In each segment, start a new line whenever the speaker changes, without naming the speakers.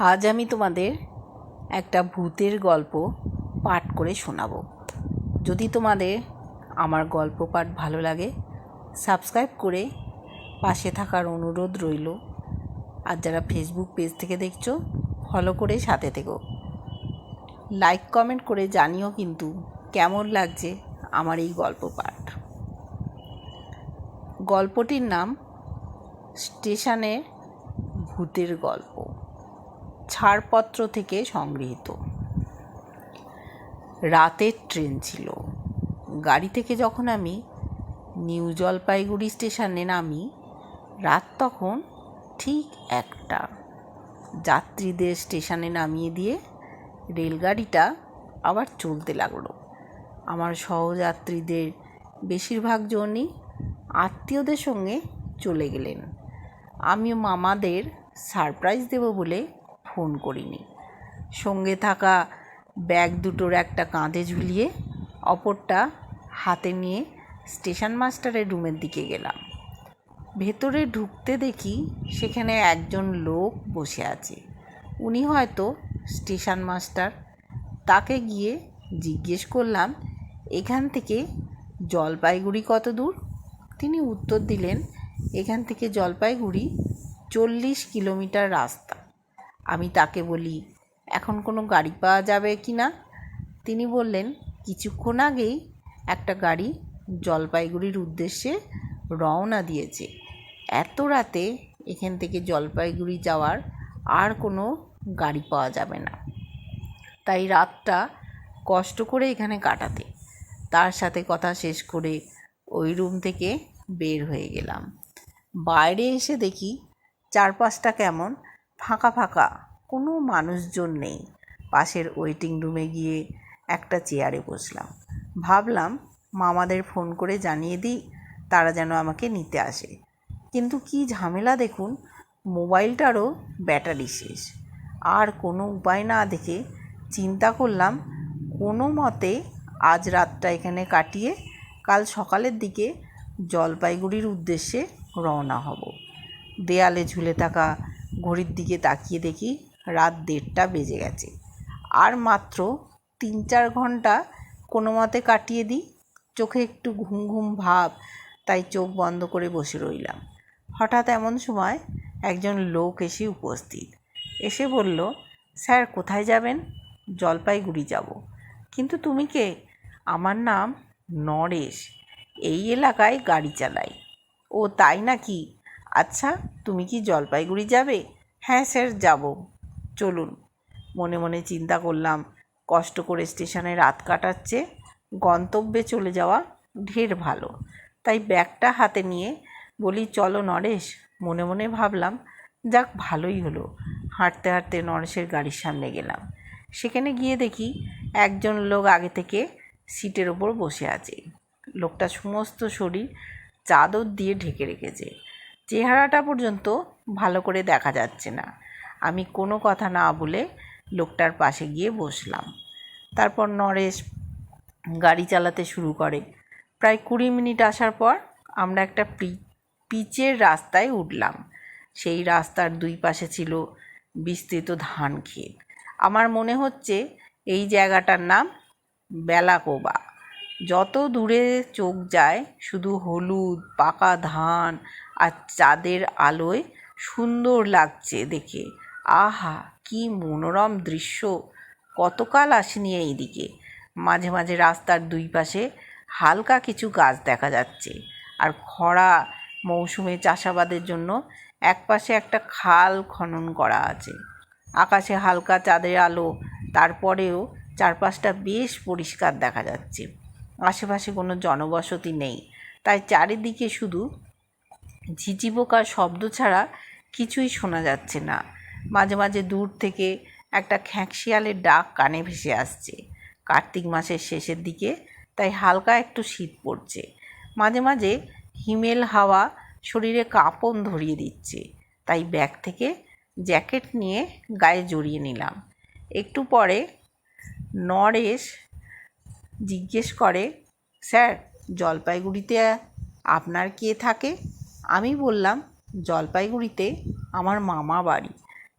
আজ আমি তোমাদের একটা ভূতের গল্প পাঠ করে শোনাবো। যদি তোমাদের আমার গল্প পাঠ ভালো লাগে সাবস্ক্রাইব করে পাশে থাকার অনুরোধ রইল। আর যারা ফেসবুক পেজ থেকে দেখছ ফলো করে সাথে থেকো। লাইক কমেন্ট করে জানিও কিন্তু কেমন লাগছে আমার এই গল্প পাঠ। গল্পটির নাম স্টেশনের ভূতের গল্প। ছাড়পত্র থেকে সংগৃহীত। রাতের ট্রেন ছিল। গাড়ি থেকে যখন আমি নিউ জলপাইগুড়ি স্টেশনে নামি, রাত তখন ঠিক একটা। যাত্রীদের স্টেশনে নামিয়ে দিয়ে রেলগাড়িটা আবার চলতে লাগল। আমার সহযাত্রীদের বেশিরভাগ জনই আত্মীয়দের সঙ্গে চলে গেলেন। আমি মামাদের সারপ্রাইজ দেব বলে ফোন করিনি। সঙ্গে থাকা ব্যাগ দুটোর একটা কাঁধে ঝুলিয়ে অপরটা হাতে নিয়ে স্টেশন মাস্টারের রুমের দিকে গেলাম। ভেতরে ঢুকতে দেখি সেখানে একজন লোক বসে আছে। উনি হয়তো স্টেশন মাস্টার। তাকে গিয়ে জিজ্ঞেস করলাম, এখান থেকে জলপাইগুড়ি কত দূর? তিনি উত্তর দিলেন, এখান থেকে জলপাইগুড়ি চল্লিশ কিলোমিটার রাস্তা। আমি তাকে বলি, এখন কোনো গাড়ি পাওয়া যাবে কি না? তিনি বললেন, কিছুক্ষণ আগেই একটা গাড়ি জলপাইগুড়ির উদ্দেশ্যে রওনা দিয়েছে। এত রাতে এখান থেকে জলপাইগুড়ি যাওয়ার আর কোনো গাড়ি পাওয়া যাবে না। তাই রাতটা কষ্ট করে এখানে কাটাতে। তার সাথে কথা শেষ করে ওই রুম থেকে বের হয়ে গেলাম। বাইরে এসে দেখি চারপাশটা কেমন ফাঁকা ফাঁকা, কোনো মানুষজন নেই। পাশের ওয়েটিং রুমে গিয়ে একটা চেয়ারে বসলাম। ভাবলাম, মামাদের ফোন করে জানিয়ে দিই, তারা যেন আমাকে নিতে আসে। কিন্তু কি ঝামেলা দেখুন, মোবাইলটারও ব্যাটারি শেষ। আর কোনো উপায় না দেখে চিন্তা করলাম, কোনো মতে আজ রাতটা এখানে কাটিয়ে কাল সকালের দিকে জলপাইগুড়ির উদ্দেশ্যে রওনা হব। দেয়ালে ঝুলে থাকা ঘড়ির দিকে তাকিয়ে দেখি রাত দেড়টা বেজে গেছে। আর মাত্র তিন চার ঘণ্টা কোনো মতে কাটিয়ে দিই। চোখে একটু ঘুম ঘুম ভাব, তাই চোখ বন্ধ করে বসে রইলাম। হঠাৎ এমন সময় একজন লোক এসে উপস্থিত। এসে বলল, স্যার, কোথায় যাবেন? জলপাইগুড়ি যাব। কিন্তু তুমি কে? আমার নাম নরেশ। এই এলাকায় গাড়ি চালাই। ও, তাই নাকি? আচ্ছা তুমি কি জলপাইগুড়ি যাবে? হ্যাঁ স্যার, যাব। চলুন। মনে মনে চিন্তা করলাম, কষ্ট করে স্টেশনে রাত কাটাচ্ছে, গন্তব্যে চলে যাওয়া ঢের ভালো। তাই ব্যাগটা হাতে নিয়ে বলি, চলো নরেশ। মনে মনে ভাবলাম, যাক, ভালোই হলো। হাঁটতে হাঁটতে নরেশের গাড়ির সামনে গেলাম। সেখানে গিয়ে দেখি, একজন লোক আগে থেকে সিটের ওপর বসে আছে। লোকটা সমস্ত শরীর চাদর দিয়ে ঢেকে রেখেছে। চেহারাটা পর্যন্ত ভালো করে দেখা যাচ্ছে না। আমি কোনো কথা না বলে লোকটার পাশে গিয়ে বসলাম। তারপর নরেশ গাড়ি চালাতে শুরু করে। প্রায় কুড়ি মিনিট আসার পর আমরা একটা পি, পিচের রাস্তায় উঠলাম। সেই রাস্তার দুই পাশে ছিল বিস্তৃত ধান ক্ষেত। আমার মনে হচ্ছে এই জায়গাটার নাম বেলাকোবা। যত দূরে চোখ যায়, শুধু হলুদ, পাকা ধান আর চাঁদের আলোয় সুন্দর লাগছে দেখে। আহা, কি মনোরম দৃশ্য। কতকাল আসিনি এই দিকে মাঝে মাঝে রাস্তার দুই পাশে হালকা কিছু গাছ দেখা যাচ্ছে। আর খরা মৌসুমে চাষাবাদের জন্য একপাশে একটা খাল খনন করা আছে। আকাশে হালকা চাঁদের আলো, তারপরেও চারপাশটা বেশ পরিষ্কার দেখা যাচ্ছে। আশেপাশে কোনো জনবসতি নেই। তাই চারিদিকে শুধু ঝিঝি পোকার শব্দ ছাড়া কিছুই শোনা যাচ্ছে না। মাঝে মাঝে দূর থেকে একটা খ্যাঁকশিয়ালের ডাক কানে ভেসে আসছে। কার্তিক মাসের শেষের দিকে তাই হালকা একটু শীত পড়ছে। মাঝে মাঝে হিমেল হাওয়া শরীরে কাঁপন ধরিয়ে দিচ্ছে। তাই ব্যাগ থেকে জ্যাকেট নিয়ে গায়ে জড়িয়ে নিলাম। একটু পরে নরেশ জিজ্ঞেস করে, স্যার, জলপাইগুড়িতে আপনার কে থাকে? আমি বললাম, জলপাইগুড়িতে আমার মামা বাড়ি।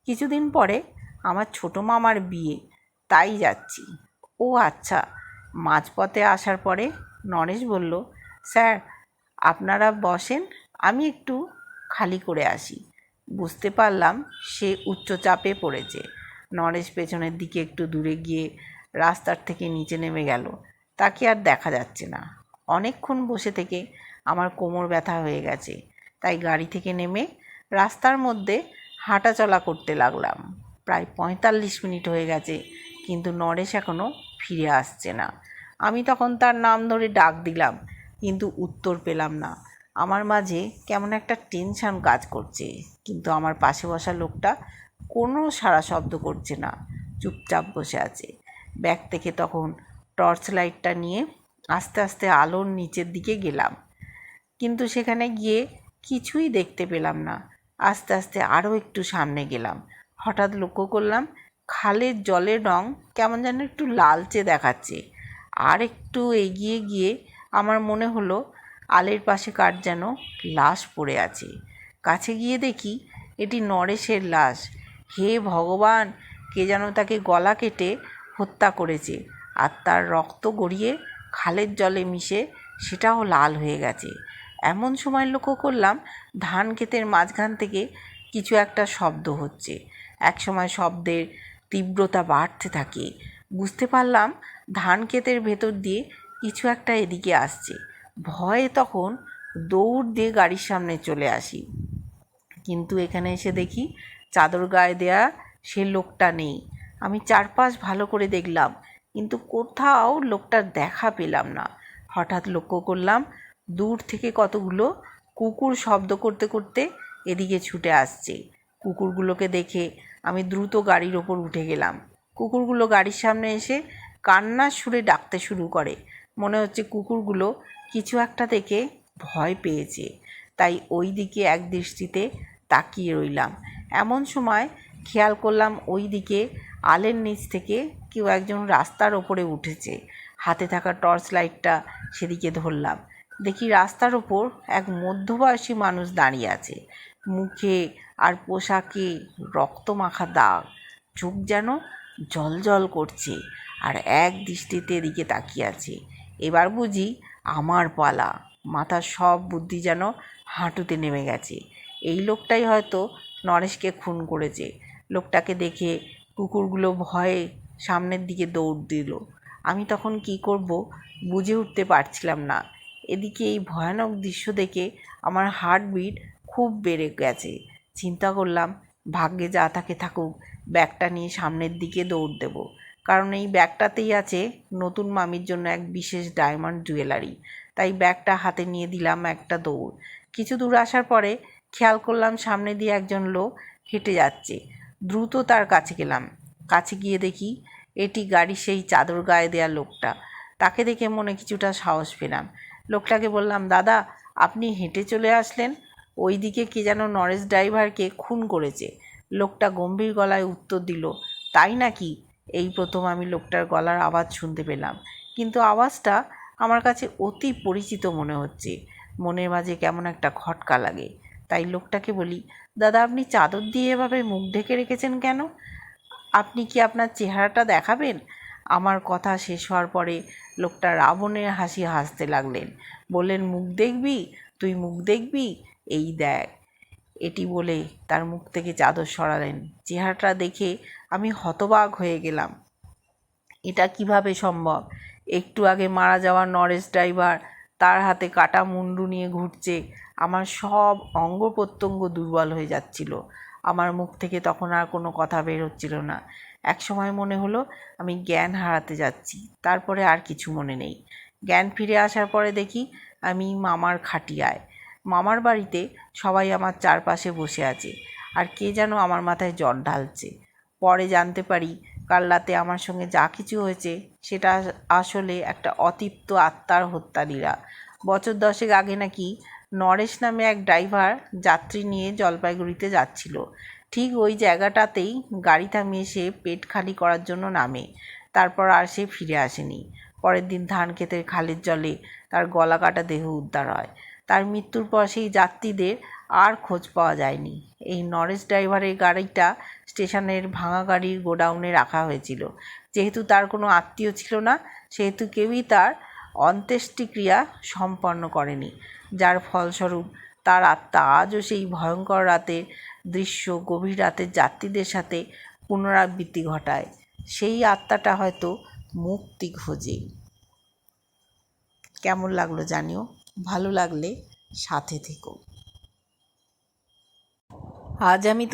কিছুদিন পরে আমার ছোটো মামার বিয়ে, তাই যাচ্ছি। ও আচ্ছা। মাঝপথে আসার পরে নরেশ বলল, স্যার, আপনারা বসেন, আমি একটু খালি করে আসি। বুঝতে পারলাম, সে উচ্চচাপে পড়েছে। নরেশ পেছনের দিকে একটু দূরে গিয়ে রাস্তার থেকে নিচে নেমে গেল। তাকে আর দেখা যাচ্ছে না। অনেকক্ষণ বসে থেকে আমার কোমর ব্যথা হয়ে গেছে। তাই গাড়ি থেকে নেমে রাস্তার মধ্যে হাঁটাচলা করতে লাগলাম। প্রায় পঁয়তাল্লিশ মিনিট হয়ে গেছে, কিন্তু নরেশ এখনও ফিরে আসছে না। আমি তখন তার নাম ধরে ডাক দিলাম, কিন্তু উত্তর পেলাম না। আমার মাঝে কেমন একটা টেনশন কাজ করছে, কিন্তু আমার পাশে বসা লোকটা কোনো সারা শব্দ করছে না, চুপচাপ বসে আছে। ব্যাগ থেকে তখন টর্চ লাইটটা নিয়ে আস্তে আস্তে আলোর নিচের দিকে গেলাম, কিন্তু সেখানে গিয়ে কিছুই দেখতে পেলাম না। আস্তে আস্তে আরও একটু সামনে গেলাম। হঠাৎ লক্ষ্য করলাম, খালের জলের রং কেমন যেন একটু লালচে দেখাচ্ছে। আর একটু এগিয়ে গিয়ে আমার মনে হলো, আলের পাশে কার যেন লাশ পড়ে আছে। কাছে গিয়ে দেখি, এটি নরেশের লাশ। হে ভগবান, কে যেন তাকে গলা কেটে হত্যা করেছে আর তার রক্ত গড়িয়ে খালের জলে মিশে সেটাও লাল হয়ে গেছে। এমন সময় লক্ষ্য করলাম, ধান ক্ষেতের মাঝখান থেকে কিছু একটা শব্দ হচ্ছে। এক সময় শব্দের তীব্রতা বাড়তে থাকে। বুঝতে পারলাম, ধান ক্ষেতের ভেতর দিয়ে কিছু একটা এদিকে আসছে। ভয়ে তখন দৌড় দিয়ে গাড়ির সামনে চলে আসি। কিন্তু এখানে এসে দেখি, চাদর গায়ে দেয়া সে লোকটা নেই। আমি চারপাশ ভালো করে দেখলাম, কিন্তু কোথাও লোকটার দেখা পেলাম না। হঠাৎ লক্ষ্য করলাম দূর থেকে কতগুলো কুকুর শব্দ করতে করতে এদিকে ছুটে আসছে। কুকুরগুলোকে দেখে আমি দ্রুত গাড়ির ওপর উঠে গেলাম। কুকুরগুলো গাড়ির সামনে এসে কান্নার সুরে ডাকতে শুরু করে। মনে হচ্ছে কুকুরগুলো কিছু একটা দেখে ভয় পেয়েছে। তাই ওই দিকে এক দৃষ্টিতে তাকিয়ে রইলাম। এমন সময় খেয়াল করলাম ওই দিকে আলের নিচ থেকে কেউ একজন রাস্তার ওপরে উঠেছে। হাতে থাকা টর্চ লাইটটা সেদিকে ধরলাম। দেখি রাস্তার ওপর এক মধ্যবয়সী মানুষ দাঁড়িয়ে আছে। মুখে আর পোশাকে রক্ত মাখা দাগ। চোখ যেন জল জল করছে আর এক দৃষ্টিতে এদিকে তাকিয়ে আছে। এবার বুঝি আমার পালা। মাথার সব বুদ্ধি যেন হাঁটুতে নেমে গেছে। এই লোকটাই হয়তো নরেশকে খুন করেছে। লোকটাকে দেখে কুকুরগুলো ভয়ে সামনের দিকে দৌড় দিল। আমি তখন কি করব বুঝে উঠতে পারছিলাম না। এদিকে এই ভয়ানক দৃশ্য দেখে আমার হার্টবিট খুব বেড়ে গেছে। চিন্তা করলাম, ভাগ্যে যা থাকে থাকুক, ব্যাগটা নিয়ে সামনের দিকে দৌড় দেব। কারণ এই ব্যাগটাতেই আছে নতুন মামির জন্য এক বিশেষ ডায়মন্ড জুয়েলারি তাই ব্যাগটা হাতে নিয়ে দিলাম একটা দৌড়। কিছু দূর আসার পরে খেয়াল করলাম সামনে দিয়ে একজন লোক হেঁটে যাচ্ছে। দ্রুত তার কাছে গেলাম। কাছে গিয়ে দেখি এটি গাড়ি সেই চাদর গায়ে দেওয়া লোকটা। তাকে দেখে মনে কিছুটা সাহস পেলাম। লোকটাকে বললাম, দাদা, আপনি হেঁটে চলে আসলেন। ওই দিকে কে যেন নরেশ ড্রাইভারকে খুন করেছে। লোকটা গম্ভীর গলায় উত্তর দিল, তাই নাকি? এই প্রথম আমি লোকটার গলার আওয়াজ শুনতে পেলাম, কিন্তু আওয়াজটা আমার কাছে অতি পরিচিত মনে হচ্ছে। মনের মাঝে কেমন একটা খটকা লাগে। তাই লোকটাকে বলি, দাদা, আপনি চাদর দিয়ে এভাবে মুখ ঢেকে রেখেছেন কেন? আপনি কি আপনার চেহারাটা দেখাবেন? আমার কথা শেষ হওয়ার পরে লোকটা রাবণের হাসি হাসতে লাগলেন। বললেন, মুখ দেখবি? তুই মুখ দেখবি? এই দেখ। এটি বলে তার মুখ থেকে চাদর সরালেন। চেহারাটা দেখে আমি হতবাক হয়ে গেলাম। এটা কীভাবে সম্ভব? একটু আগে মারা যাওয়া নরেশ ড্রাইভার, তার হাতে কাটা মুন্ডু নিয়ে ঘুরছে। আমার সব অঙ্গ প্রত্যঙ্গ দুর্বল হয়ে যাচ্ছিল। আমার মুখ থেকে তখন আর কোনো কথা বের হচ্ছিল না। এক সময় মনে হলো আমি জ্ঞান হারাতে যাচ্ছি, তারপরে আর কিছু মনে নেই। জ্ঞান ফিরে আসার পরে দেখি আমি মামার খাটিয়ায়। মামার বাড়িতে সবাই আমার চারপাশে বসে আছে, আর কে যেন আমার মাথায় জল ঢালছে। পরে জানতে পারি কাল রাতে আমার সঙ্গে যা কিছু হয়েছে, সেটা আসলে একটা অতৃপ্ত আত্মার হত্যালীলা। বছর দশেক আগে নাকি নরেশ নামে এক ড্রাইভার যাত্রী নিয়ে জলপাইগুড়িতে যাচ্ছিল। ঠিক ওই জায়গাটাতেই গাড়ি থামিয়ে সে পেট খালি করার জন্য নামে। তারপর আর সে ফিরে আসেনি। পরের দিন ধান ক্ষেতের খালের জলে তার গলা কাটা দেহ উদ্ধার হয়। তার মৃত্যুর পর সেই যাত্রীদের আর খোঁজ পাওয়া যায়নি। এই নরেশ ড্রাইভারের গাড়িটা স্টেশনের ভাঙা গাড়ির গোডাউনে রাখা হয়েছিল। যেহেতু তার কোনো আত্মীয় ছিল না, সেহেতু কেউই তার অন্ত্যেষ্টিক্রিয়া সম্পন্ন করেনি। যার ফলস্বরূপ তার আত্মা আজও সেই ভয়ঙ্কর রাতের দৃশ্য গভীর রাতে যাত্রীদের সাথে পুনরাবৃত্তি ঘটায়। সেই আত্মাটা হয়তো মুক্তি খোঁজে। কেমন লাগল জানিও? ভালো লাগলে সাথে থেকো। আজ আমি